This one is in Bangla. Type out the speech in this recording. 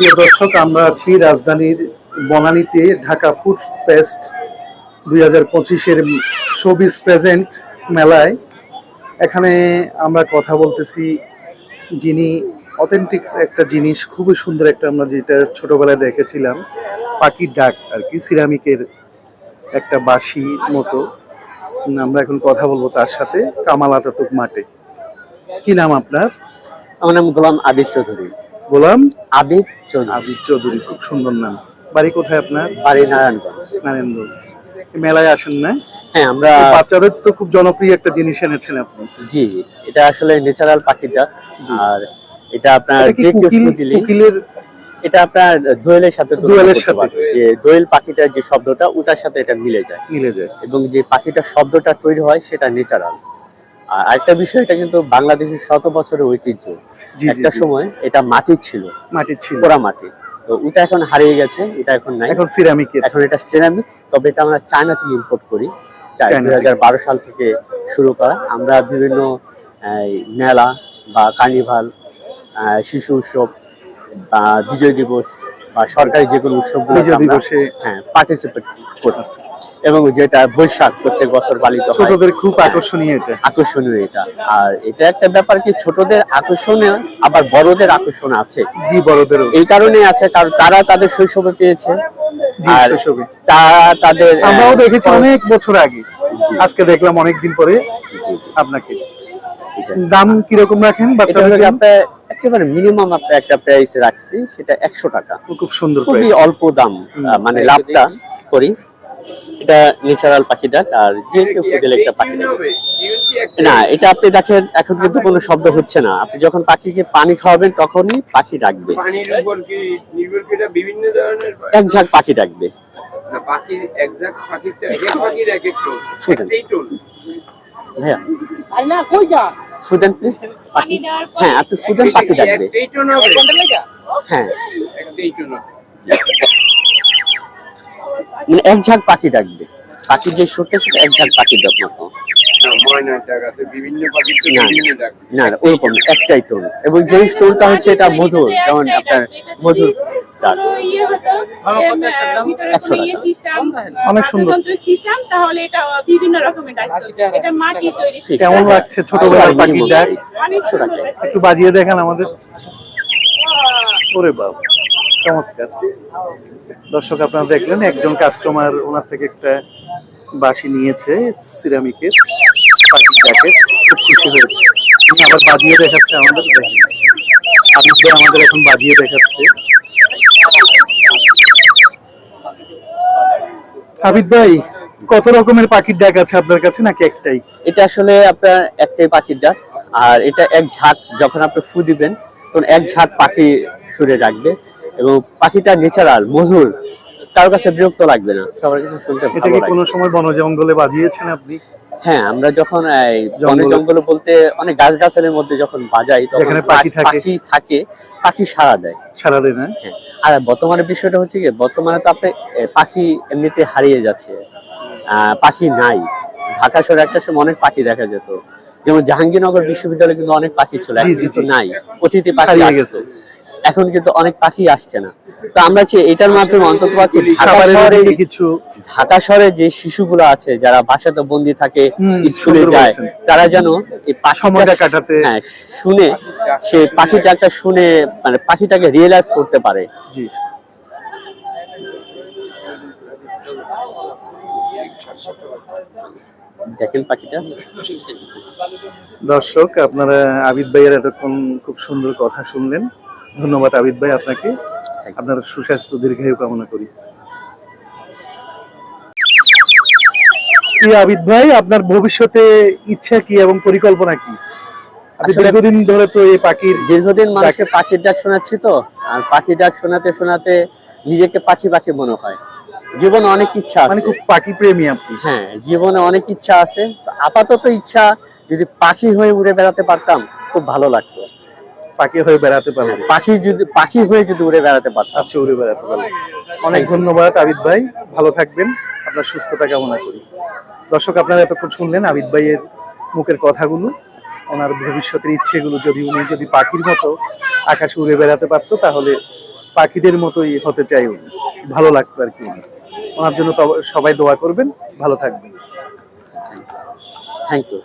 প্রিয় দর্শক, আমরা আছি রাজধানীর বনানীতে ঢাকা ফুড ফেস্ট দুই হাজার পঁচিশের শোবিজ প্রেজেন্ট মেলায়। এখানে আমরা কথা বলতেছি যিনি অথেন্টিক্স একটা জিনিস, খুবই সুন্দর একটা আমরা যেটা ছোটবেলায় দেখেছিলাম পাখির ডাক আর কি, সিরামিকের একটা বাঁশি মতো। আমরা এখন কথা বলব তার সাথে, কামাল আতাতুক মাঠে। কি নাম আপনার? আমার নাম গোলাম আবিদ চৌধুরী। গোলাম? আবিদ চৌধুরী। আবিদ চৌধুরী খুব সুন্দর নাম। বাড়ি কোথায় আপনার? বাড়ি নারায়ণগঞ্জ। নারায়ণগঞ্জ। মেলায় আসেন না? হ্যাঁ আমরা বাচ্চাদের তো খুব জনপ্রিয় একটা জিনিস এনেছেন আপনি। জি এটা আসলে ন্যাচারাল পাখিটা। আর এটা আপনার যে কেউ দিলে কোকিলের এটা আপনার দোয়েলের সাথে দোয়েলের সাথে। যে দোয়েল পাখিটার যে শব্দটা ওটার সাথে এটা মিলে যায়। মিলে যায়। এবং যে পাখিটার শব্দটা তৈরি হয় সেটা ন্যাচারাল। আর আরেকটা বিষয় এটা কিন্তু বাংলাদেশের শত বছরের ঐতিহ্য। একটা সময় এটা মাটির ছিল। মাটির ছিল। পোড়া মাটি। তো ওটা এখন হারিয়ে গেছে এটা এখন নাই। এখন সিরামিক এখন এটা সিরামিক্স তবে এটা আমরা চায়না থেকে ইম্পোর্ট করি। দুই হাজার বারো সাল থেকে শুরু করা। আমরা বিভিন্ন মেলা বা কার্নিভাল শিশু উৎসব বা বিজয় দিবস বা সরকারি যে কোনো উৎসব বিজয় দিবসে হ্যাঁ পার্টিসিপেট করি আচ্ছা। এবং যেটা বৈশাখ প্রত্যেক বছর পালিত হয়। ছোটদের খুব আকর্ষণীয় এটা। আকর্ষণীয় এটা। আর এটা একটা ব্যাপার কি ছোটদের আকর্ষণীয় আবার বড়দের আকর্ষণ আছে। জি বড়দেরও। এই কারণে আছে কারণ তারা তাদের শৈশবে পেয়েছে। আর তারা তাদের আমরাও দেখেছি অনেক বছর আগে। আজকে দেখলাম অনেক দিন পরে আপনাকে। দাম কীরকম রাখেন বাচ্চাদের আপনার একেবারে মিনিমাম আপনার একটা প্রাইস রাখছি সেটা একশো টাকা। খুব সুন্দর খুবই অল্প দাম মানে লাভটা করি। এটা ন্যাচারাল পাখি ডাক আর যে কেউ খুঁজলে একটা পাখি ডাক না এটা আপনি দেখেন এখন কিন্তু কোনো শব্দ হচ্ছে না। আপনি যখন পাখিকে পানি খাওয়াবেন তখনই পাখি ডাকবে। এক ঝাঁক পাখি? ডাকবে। না ফুদেন প্লিজ হ্যাঁ আপনি ফুদেন পাখি ডাকবে হ্যাঁ। মানে এক ঝাঁক পাখি ডাকবে পাখির যে সত্যি সেটা এক ঝাঁক পাখি ডাক মতো না না। ওরকম একটাই টোন এবং যেই টোনটা হচ্ছে এটা মধুর যেমন আপনার মধুর অনেক সুন্দর। তাহলে এটা বিভিন্ন রকমের এটা মাটি তৈরি কেমন লাগছে ছোটবেলার পাখির ডাক। একটু বাজিয়ে দেখান আমাদের। ওরে বাবা। চমৎকার। দর্শক আপনারা দেখলেন একজন কাস্টমার ওনার থেকে একটা বাঁশি নিয়েছে সিরামিকের পাখির ডাকের খুব খুশি হয়েছে। উনি আবার বাজিয়ে দেখাচ্ছে আমাদের দেখেন। আবিদ আমাদের এখন বাজিয়ে দেখাচ্ছে। আবিদ ভাই কত রকমের পাখির ডাক আছে আপনার কাছে নাকি একটাই? এটা আসলে আপনার একটাই পাখির ডাক। আর এটা এক ঝাঁক যখন আপনি ফু দিবেন তখন এক ঝাঁক পাখি সুরে ডাকবে। এবং পাখিটা নেচারাল মধুর কারোর কাছে বিরক্ত লাগবে না সবার কাছে শুনতে এটা কি কোনো সময় বন জঙ্গলে বাজিয়েছেন আপনি? হ্যাঁ আমরা যখন বনে জঙ্গলে- বলতে অনেক গাছ গাছালির মধ্যে যখন বাজাই তখন পাখি থাকে। পাখি থাকে পাখি সাড়া দেয়। সারাদিন হ্যাঁ আর বর্তমানে বিষয়টা হচ্ছে কি বর্তমানে তো আপনি পাখি এমনিতে হারিয়ে যাচ্ছে। আহ, পাখি নাই। ঢাকা শহরে একটা সময় অনেক পাখি দেখা যেত। যেমন জাহাঙ্গীরনগর বিশ্ববিদ্যালয়ে কিন্তু অনেক পাখি ছিল। নাই। অতিথি পাখি গেছে। এখন কিন্তু অনেক পাখি আসছে না। তো আমরা চাই এটার মাধ্যমে অন্তত দিকে কিছু ঢাকা শহরে যে শিশুগুলো আছে যারা বাসাতে বন্দি থাকে স্কুলে যায় তারা যেন এই সময়টা কাটাতে হ্যাঁ শুনে সে পাখিটা একটা শুনে মানে পাখিটাকে রিয়েলাইজ করতে পারে। জি। দেখেন পাখিটা। দর্শক আপনারা আবিদ ভাইয়ের এতক্ষণ খুব সুন্দর কথা শুনলেন। ধন্যবাদ আবিদ ভাই আপনাকে। আপনার সুস্বাস্থ্য দীর্ঘায়ু কামনা করি। আবিদ ভাই আপনার ভবিষ্যতে ইচ্ছা কি এবং পরিকল্পনা কি? আপনি দীর্ঘদিন ধরে তো এই পাখির দীর্ঘদিন মানুষের পাখির ডাক শোনাচ্ছি তো আর পাখির ডাক শোনাতে শোনাতে নিজেকে পাখি পাখি মনে হয়। জীবনে অনেক ইচ্ছা মানে আছে। খুব পাখি প্রেমী আপনি। হ্যাঁ জীবনে অনেক ইচ্ছা আছে। আপাতত ইচ্ছা যদি পাখি হয়ে উড়ে বেড়াতে পারতাম খুব ভালো লাগতো। পাখি হয়ে বেড়াতে পারবেন পাখি যদি পাখি হয়ে যদি উড়ে বেড়াতে পারতাম। আচ্ছা উড়ে বেড়াতে পারবেন অনেক ধন্যবাদ আবিদ ভাই ভালো থাকবেন। আপনার সুস্থতা কামনা করি। দর্শক, আপনারা এতক্ষণ শুনলেন আবিদ ভাইয়ের মুখের কথাগুলো। ওনার ভবিষ্যতের ইচ্ছেগুলো যদি উনি যদি পাখির মতো আকাশে উড়ে বেড়াতে পারতো, তাহলে পাখিদের মতোই হতে চাই উনি। ভালো লাগতো আর কি উনি। ওনার জন্য সবাই দোয়া করবেন। ভালো থাকবেন। Thank you